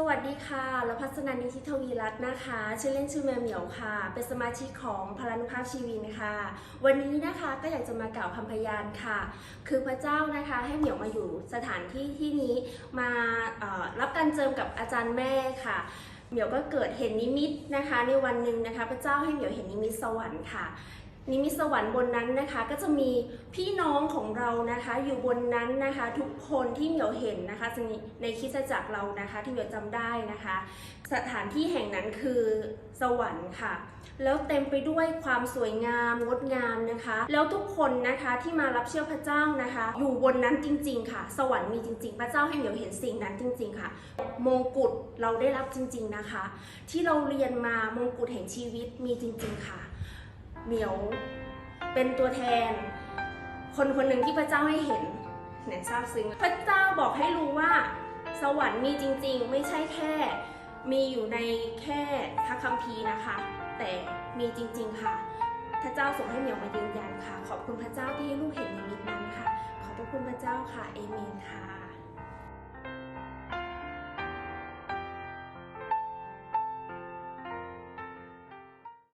สวัสดีค่ะรพัฒนานิธิทวีรัตน์นะคะ ชื่อเล่นชื่อแมวเหมียวค่ะ เป็นสมาชิกของพลานุภาพชีวินค่ะ วันนี้นะคะก็อยากจะมากล่าวคำพยานค่ะ คือพระเจ้านะคะให้เหมียวมาอยู่สถานที่ที่นี้มารับการเจิมกับอาจารย์แม่ค่ะเหมียวก็เกิดเห็นนิมิตนะคะ ในวันหนึ่งนะคะ พระเจ้าให้เหมียวเห็นนิมิตสวรรค์ค่ะ นิมิตสวรรค์บนนั้นนะคะก็จะมีพี่น้องของเรานะคะอยู่บนนั้นนะคะ ทุกคนที่เหมียวเห็นนะคะในคิดจักรเรานะคะที่เหมียวจำได้นะคะ สถานที่แห่งนั้นคือสวรรค์ค่ะ แล้วเต็มไปด้วยความสวยงามงดงามนะคะ แล้วทุกคนนะคะที่มารับเชื่อพระเจ้านะคะ อยู่บนนั้นจริง ๆ ค่ะ สวรรค์มีจริง ๆ พระเจ้าให้เหมียวเห็นสิ่งนั้นจริง ๆ ค่ะ มงกุฎเราได้รับจริง ๆนะคะ ที่เราเรียนมามงกุฎแห่งชีวิตมีจริง ๆ ค่ะ เหมียวเป็นตัวแทน คนคนหนึ่งที่พระเจ้าให้เห็นเนี่ยซาบซึ้งพระเจ้าบอกให้รู้ว่า สวรรค์มีจริง ๆ ไม่ใช่แค่ มีอยู่ในแค่พระคัมภีร์นะคะ แต่มีจริง ๆค่ะ พระเจ้าส่งให้เหมียวมายืนยันค่ะ ขอบคุณพระเจ้าที่ให้ลูกเห็นนิมิตนั้นค่ะขอบพระคุณพระเจ้าค่ะเอเมนะ